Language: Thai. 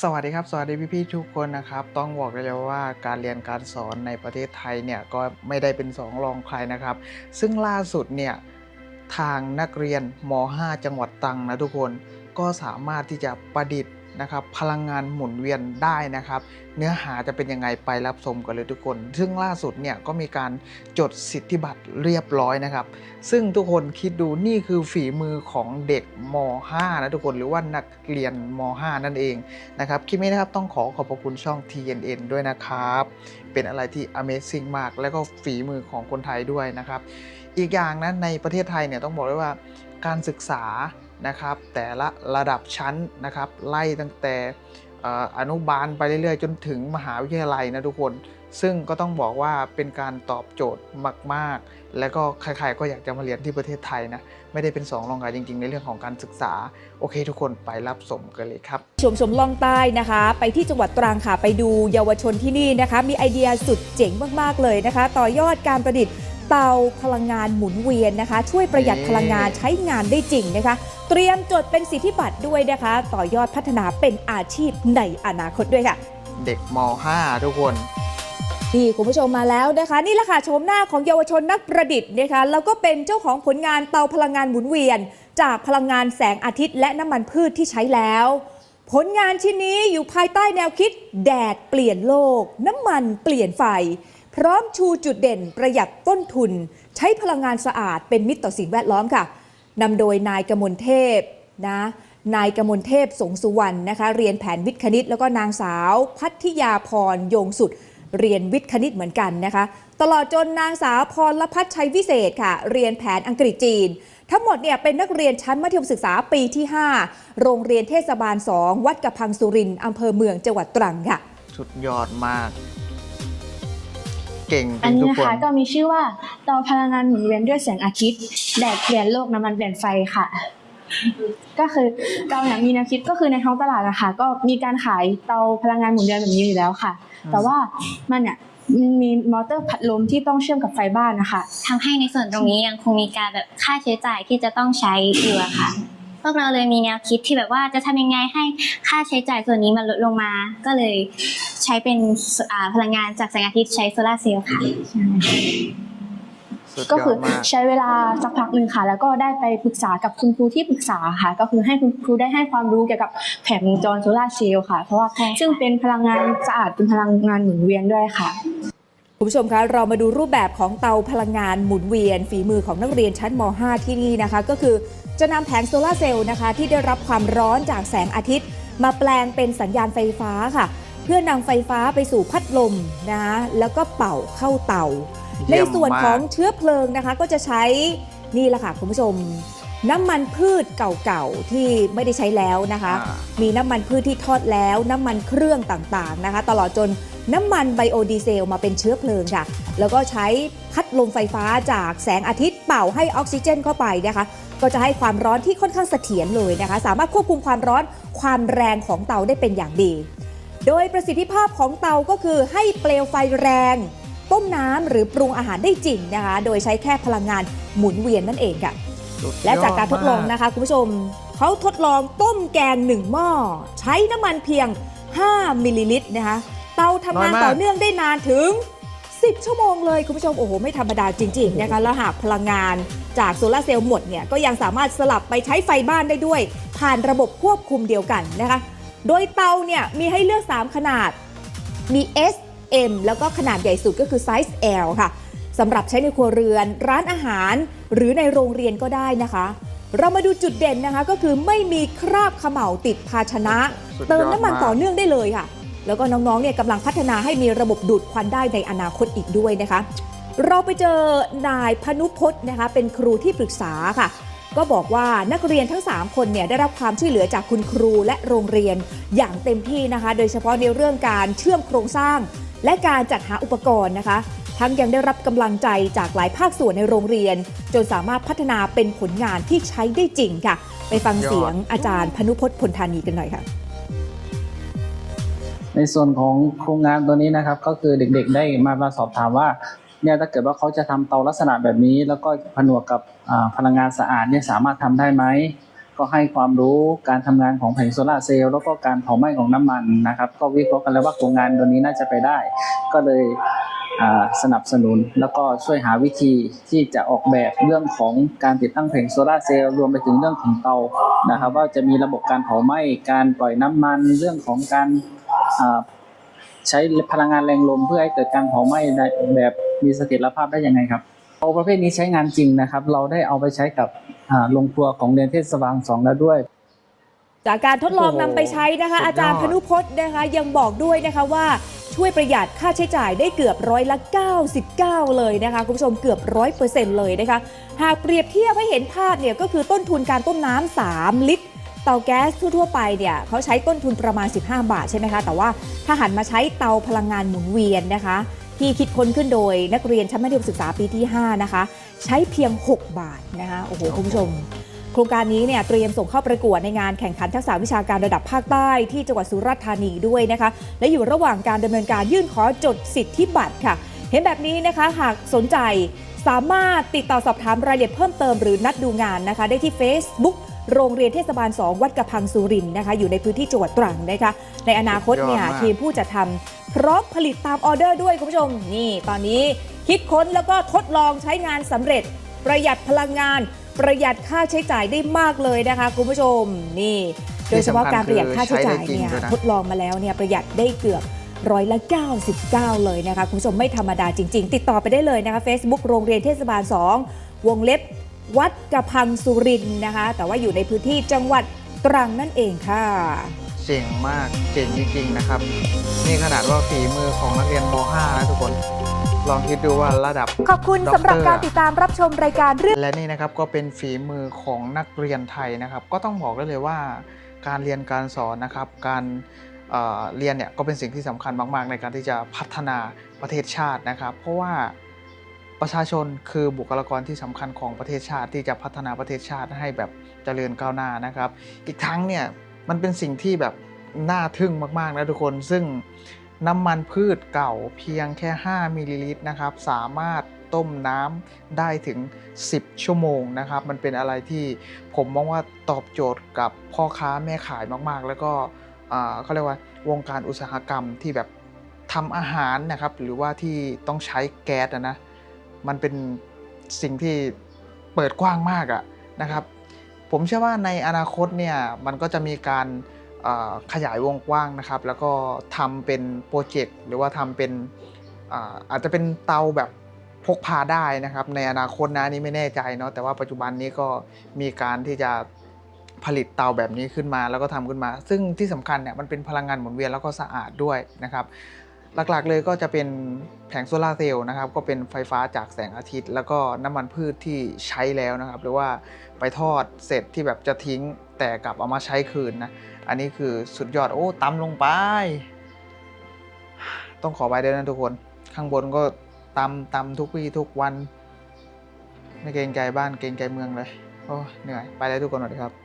สวัสดีครับ สวัสดีพี่ๆทุกคนนะครับ ต้องบอกได้เลยว่าการเรียนการสอนในประเทศไทยเนี่ยก็ไม่ได้เป็นสองรองใครนะครับ ซึ่งล่าสุดเนี่ยทางนักเรียนม .5 จังหวัดตรังนะทุกคนก็สามารถที่จะประดิษฐ์ นะครับพลังงานหมุนเวียนได้นะครับ เนื้อหาจะเป็นยังไงไปรับชมกันเลยทุกคน ซึ่งล่าสุดเนี่ยก็มีการจดสิทธิบัตรเรียบร้อยนะครับ ซึ่งทุกคนคิดดูนี่คือฝีมือของเด็กม .5 นะทุกคนหรือว่านักเรียนม .5 นั่นเองนะครับคลิปนี้นะครับต้องขอขอบพระคุณช่อง TNN ด้วยนะครับ เป็นอะไรที่ Amazing มาก แล้วก็ฝีมือของคนไทยด้วยนะครับ อีกอย่างนะในประเทศไทยเนี่ยต้องบอกเลยว่าการศึกษา นะครับ แต่ละระดับชั้นนะครับ ไล่ตั้งแต่อนุบาลไปเรื่อยๆ จนถึงมหาวิทยาลัยนะทุกคน ซึ่งก็ต้องบอกว่าเป็นการตอบโจทย์มาก ๆ และก็ใครๆก็อยากจะมาเรียนที่ประเทศไทยนะ ไม่ได้เป็นสองรองใครจริง ๆ ในเรื่องของการศึกษา โอเค ทุกคนไปรับสมกันเลยครับ ชมชมล่องใต้นะคะ ไปที่จังหวัดตรังค่ะ ไปดูเยาวชนที่นี่นะคะ มีไอเดียสุดเจ๋งมากๆเลยนะคะ ต่อยอดการประดิษฐ์ เตาพลังงานหมุนเวียนนะคะ ช่วยประหยัดพลังงานใช้งานได้จริงนะคะ เตรียมจดเป็นสิทธิบัตรด้วยนะคะ ต่อยอดพัฒนาเป็นอาชีพในอนาคตด้วยค่ะ เด็กม .5 ทุกคนนี่คุณผู้ชมมาแล้วนะคะ นี่แหละค่ะโฉมหน้าของเยาวชนนักประดิษฐ์นะคะแล้วก็เป็นเจ้าของผลงานเตาพลังงานหมุนเวียน จากพลังงานแสงอาทิตย์และน้ำมันพืชที่ใช้แล้ว ผลงานชิ้นนี้อยู่ภายใต้แนวคิด แดดเปลี่ยนโลก น้ำมันเปลี่ยนไฟ พร้อมชูจุดเด่นประหยัดต้นทุน ใช้พลังงานสะอาดเป็นมิตรต่อสิ่งแวดล้อมค่ะนำโดยนายกมลเทพนะนายกมลเทพสงสุวรรณนะคะเรียนแผนวิทย์คณิต แล้วก็นางสาว พัทยาพรยงสุด เรียนวิทย์คณิตเหมือนกันนะคะ ตลอดจนนางสาวพรละพัฒชัยวิเศษค่ะ เรียนแผนอังกฤษจีน ทั้งหมดเนี่ยเป็นนักเรียนชั้นมัธยมศึกษาปีที่ 5 โรงเรียนเทศบาล 2 วัดกระพังสุรินทร์อำเภอเมืองจังหวัดตรังค่ะ สุดยอดมาก เก่งจอัรินงนี้ทุกนะคนคะก็มีชื่อว่าเตาพลังงานหมุนเวียนด้วยแสงอาทิตย์แดดเปลี่ยนโลกน้ำมันเปลี่ยนไฟค่ะ ก็คือเตาเนี่ยมีแนวคิดก็คือในท้องตลาดนะคะก็มีการขายเตาพลังงานหมุนเวียนแบบนี้อยู่แล้วค่ะอืมแต่ว่ามันเนี่ยมันมีมอเตอร์พัดลมที่ต้องเชื่อมกับไฟบ้านนะคะทำให้ในส่วนตรงนี้ยังคงมีการแบบค่าใช้จ่ายที่จะต้องใช้อยู่อะค่ะ พวกเราเลยมีแนวคิดที่แบบว่าจะทำยังไงให้ค่าใช้จ่ายส่วนนี้มันลดลงมา ก็เลยใช้เป็นอ่าพลังงานจากแสงอาทิตย์ใช้โซลาร์เซลล์ค่ะ สุดก็ยอคือดมาก ใช้เวลาสักพักหนึ่งค่ะ แล้วก็ได้ไปปรึกษากับคุณครูที่ปรึกษาค่ะ ก็คือให้คุณครูได้ให้ความรู้เกี่ยวกับแผงวงจรโซลาร์เซลล์ค่ะ เพราะว่าใช่ค่ะ ซึ่งเป็นพลังงานสะอาดเป็นพลังงานหมุนเวียนด้วยค่ะ คุณผู้ชมคะเรามาดูรูปแบบของเตาพลังงานหมุนเวียน ฝีมือของนักเรียนชั้นม .5 ที่นี่นะคะ ก็คือ จะนำแผงโซลาร์เซลล์นะคะที่ได้รับความร้อนจากแสงอาทิตย์ มาแปลงเป็นสัญญาณไฟฟ้าค่ะ เพื่อนำไฟฟ้าไปสู่พัดลมนะคะแล้วก็เป่าเข้าเตาเยี่ในยมส่วนมากของเชื้อเพลิงนะคะ ก็จะใช้นี่แหละค่ะคุณผู้ชม น้ำมันพืชเก่าๆที่ไม่ได้ใช้แล้วนะคะอ่ามีน้ำมันพืชที่ทอดแล้ว น้ำมันเครื่องต่างๆนะคะ ตลอดจน น้ำมันไบโอดีเซลมาเป็นเชื้อเพลิงค่ะ แล้วก็ใช้พัดลมไฟฟ้าจากแสงอาทิตย์เป่าให้ออกซิเจนเข้าไปนะคะ ก็จะให้ความร้อนที่ค่อนข้างเสถียรเลยนะคะ สามารถควบคุมความร้อนความแรงของเตาได้เป็นอย่างดี โดยประสิทธิภาพของเตาก็คือให้เปลวไฟแรง ต้มน้ำหรือปรุงอาหารได้จริงนะคะ โดยใช้แค่พลังงานหมุนเวียนนั่นเองค่ะสุดยอและจากการทดลองนะคะคุณผู้ชมเขาทดลองต้มแกง1หม้อ ใช้น้ำมันเพียง 5 มิลลิลิตรนะคะ เตาทำงานต่อเนื่องได้นานถึง 10 ชั่วโมงเลยคุณผู้ชมโอ้โหไม่ธรรมดาจริงๆนะคะแล้วหากพลังงานจากโซลาร์เซลล์หมดเนี่ยก็ยังสามารถสลับไปใช้ไฟบ้านได้ด้วย ผ่านระบบควบคุมเดียวกันนะคะ โดยเตาเนี่ยมีให้เลือก 3 ขนาดมี S M แล้วก็ขนาดใหญ่สุดก็คือไซส์ L ค่ะสำหรับใช้ในครัวเรือน ร้านอาหาร หรือในโรงเรียนก็ได้นะคะ เรามาดูจุดเด่นนะคะก็คือไม่มีคราบเขม่าติดภาชนะสุดยอดเติมน้ำมันมากต่อเนื่องได้เลยค่ะ แล้วก็น้องๆเนี่ยกำลังพัฒนาให้มีระบบดูดควันได้ในอนาคตอีกด้วยนะคะ เราไปเจอนายพนุพจน์นะคะ เป็นครูที่ปรึกษาค่ะ ก็บอกว่านักเรียนทั้ง 3 คนเนี่ยได้รับความช่วยเหลือจากคุณครูและโรงเรียนอย่างเต็มที่นะคะ โดยเฉพาะในเรื่องการเชื่อมโครงสร้าง และการจัดหาอุปกรณ์นะคะทั้งยังได้รับกำลังใจจากหลายภาคส่วนในโรงเรียน จนสามารถพัฒนาเป็นผลงานที่ใช้ได้จริงค่ะ ไปฟังเสียงอาจารย์พนุพจน์พลธานีกันหน่อยค่ะ ในส่วนของโครงงานตัวนี้นะครับ ก็คือเด็กๆได้มามาสอบถามว่าเนี่ยถ้าเกิดว่าเขาจะทำเตาลักษณะแบบนี้ แล้วก็ผนวกกับพลังงานสะอาดเนี่ยสามารถทำได้ไหมก็ให้ความรู้การทำงานของแผงโซลาเซลล์แล้วก็การเผาไหม้ของน้ำมันนะครับ ก็วิเคราะห์กันแล้วว่าโครงงานตัวนี้น่าจะไปได้ ก็เลยสนับสนุน แล้วก็ช่วยหาวิธีที่จะออกแบบเรื่องของการติดตั้งแผงโซลาเซลล์รวมไปถึงเรื่องของเตานะครับ ว่าจะมีระบบการเผาไหม้การปล่อยน้ำมันเรื่องของการ ใช้พลังงานแรงลมเพื่อให้เกิดการเผาไหม้ได้แบบมีเสถียรภาพได้ยังไงครับเตาประเภทนี้ใช้งานจริงนะครับ เราได้เอาไปใช้กับอ่าโรงครัวของเรียนเทศบาลสองแล้วด้วยจากการทดลองโอ้โหนำไปใช้นะคะสุดยอดอาจารย์พนุพจน์นะคะ ยังบอกด้วยนะคะว่าช่วยประหยัดค่าใช้จ่ายได้เกือบร้อยละ99 เลยนะคะ คุณผู้ชมเกือบร้อยเปอร์เซ็นต์เลยนะคะ หากเปรียบเทียบให้เห็นภาพเนี่ยก็คือต้นทุนการต้มน้ำ3ลิตร เตาแก๊สทั่วๆไปเนี่ยเขาใช้ต้นทุนประมาณ 15 บาทใช่ไหมคะ แต่ว่าถ้าหันมาใช้เตาพลังงานหมุนเวียนนะคะ ที่คิดค้นขึ้นโดยนักเรียนชั้นมัธยมศึกษาปีที่ 5 นะคะ ใช้เพียง 6 บาทนะคะโอ้โหคุณผู้ชม โครงการนี้เนี่ยเตรียมส่งเข้าประกวดในงานแข่งขันทักษะวิชาการระดับภาคใต้ที่จังหวัดสุราษฎร์ธานีด้วยนะคะ และอยู่ระหว่างการดำเนินการยื่นขอจดสิทธิบัตรค่ะ เห็นแบบนี้นะคะหากสนใจสามารถติดต่อสอบถามรายละเอียดเพิ่มเติมหรือนัดดูงานนะคะ ได้ที่ Facebook โรงเรียนเทศบาล 2 วัดกระพังสุรินทร์นะคะอยู่ในพื้นที่จังหวัดตรังนะคะในอนาคตเนี่ยยอดมากทีมผู้จัดทำพร้อมผลิตตามออเดอร์ด้วยคุณผู้ชมนี่ ตอนนี้คิดค้นแล้วก็ทดลองใช้งานสำเร็จ ประหยัดพลังงาน ประหยัดค่าใช้จ่ายได้มากเลยนะคะคุณผู้ชมนี่ โดยเฉพาะการประหยัดค่าใช้จ่ายเนี่ยที่สำคัญคือใช้ได้จริงด้วยนะทดลองมาแล้วเนี่ยประหยัดได้เกือบร้อยละ 99 เลยนะคะ คุณผู้ชมไม่ธรรมดาจริง ๆ ติดต่อไปได้เลยนะคะ Facebook โรงเรียนเทศบาล 2 วงเล็บ วัดกระพังสุรินทร์นะคะ แต่ว่าอยู่ในพื้นที่จังหวัดตรังนั่นเองค่ะ เจ๋งมากเจ๋งจริงๆนะครับ นี่ขนาดว่าฝีมือของนักเรียนม .5 นะทุกคน ลองคิดดูว่าระดับขอบคุณสำหรับการติดตามรับชมรายการเรื่องและนี่นะครับก็เป็นฝีมือของนักเรียนไทยนะครับ ก็ต้องบอกได้เลยว่า การเรียนการสอนนะครับ การเอ่อเรียนเนี่ยก็เป็นสิ่งที่สำคัญมาก ๆ ในการที่จะพัฒนาประเทศชาตินะครับ เพราะว่า ประชาชนคือบุคลากรที่สำคัญของประเทศชาติที่จะพัฒนาประเทศชาติให้แบบเจริญก้าวหน้านะครับ อีกทั้งเนี่ยมันเป็นสิ่งที่แบบน่าทึ่งมากๆนะทุกคน ซึ่งน้ำมันพืชเก่าเพียงแค่ 5มิลลิลิตรนะครับ สามารถต้มน้ำได้ถึง 10 ชั่วโมงนะครับ มันเป็นอะไรที่ผมมองว่าตอบโจทย์กับพ่อค้าแม่ขายมากๆ แล้วก็อ่าเขาเรียกว่าวงการอุตสาหกรรมที่แบบทำอาหารนะครับ หรือว่าที่ต้องใช้แก๊สนะ มันเป็นสิ่งที่เปิดกว้างมากอะนะครับ ผมเชื่อว่าในอนาคตเนี่ยมันก็จะมีการขยายวงกว้างนะครับ แล้วก็ทำเป็นโปรเจกต์หรือว่าทำเป็นอาอาจจะเป็นเตาแบบพกพาได้นะครับ ในอนาคตนะนนี่ไม่แน่ใจเนาะแต่ว่าปัจจุบันนี้ก็มีการที่จะผลิตเตาแบบนี้ขึ้นมาแล้วก็ทำขึ้นมา ซึ่งที่สำคัญเนี่ยมันเป็นพลังงานหมุนเวียนแล้วก็สะอาดด้วยนะครับ หลักๆเลยก็จะเป็นแผงโซลาร์เซลล์นะครับ ก็เป็นไฟฟ้าจากแสงอาทิตย์ แล้วก็น้ำมันพืชที่ใช้แล้วนะครับ หรือว่าไปทอดเสร็จที่แบบจะทิ้งแต่กลับเอามาใช้คืนนะ อันนี้คือสุดยอดโอ้ตำลงไป ต้องขอไปด้วยนะทุกคน ข้างบนก็ตำตำทุกวี่ทุกวัน ไม่เกรงใจบ้านเกรงใจเมืองเลย โอ้เหนื่อย ไปแล้วทุกคนสวัสดีครับ